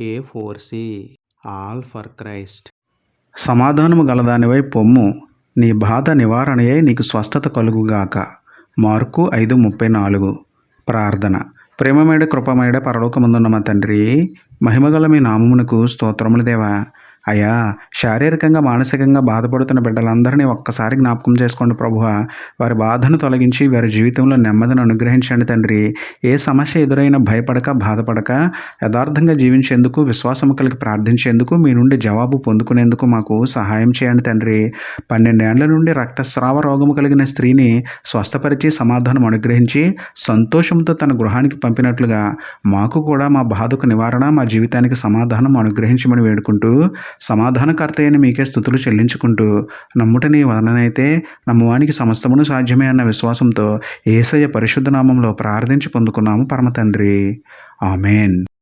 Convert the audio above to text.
A four C. All for Christ. సమాధానము గలదానివై పొమ్ము. నీ బాధ నివారణయై నీకు స్వస్థత కలుగుగాక. మార్కు ఐదు ముప్పై నాలుగు. ప్రార్థన. ప్రేమమేడ కృపమేడ పరలోకముందున్న మా తండ్రి మహిమగల మీ నామమునకు స్తోత్రములు దేవా. అయ్యా శారీరకంగా మానసికంగా బాధపడుతున్న బిడ్డలందరినీ ఒక్కసారి జ్ఞాపకం చేసుకోండి ప్రభువ. వారి బాధను తొలగించి వారి జీవితంలో నెమ్మదిని అనుగ్రహించండి తండ్రి. ఏ సమస్య ఎదురైనా భయపడక బాధపడక యథార్థంగా జీవించేందుకు విశ్వాసం కలిగి ప్రార్థించేందుకు మీ నుండి జవాబు పొందుకునేందుకు మాకు సహాయం చేయండి తండ్రి. పన్నెండేళ్ళ నుండి రక్తస్రావ రోగము కలిగిన స్త్రీని స్వస్థపరిచి సమాధానం అనుగ్రహించి సంతోషంతో తన గృహానికి పంపినట్లుగా మాకు కూడా మా బాధకు నివారణ మా జీవితానికి సమాధానం అనుగ్రహించమని వేడుకుంటూ సమాధానకర్త అయిన మీకే స్థుతులు చెల్లించుకుంటూ నమ్ముట నీ వలనైతే నమ్మవానికి సమస్తమును సాధ్యమే అన్న విశ్వాసంతో ఏసయ్య పరిశుద్ధ నామంలో ప్రార్థించి పొందుకున్నాము పరమ తండ్రి ఆమెన్.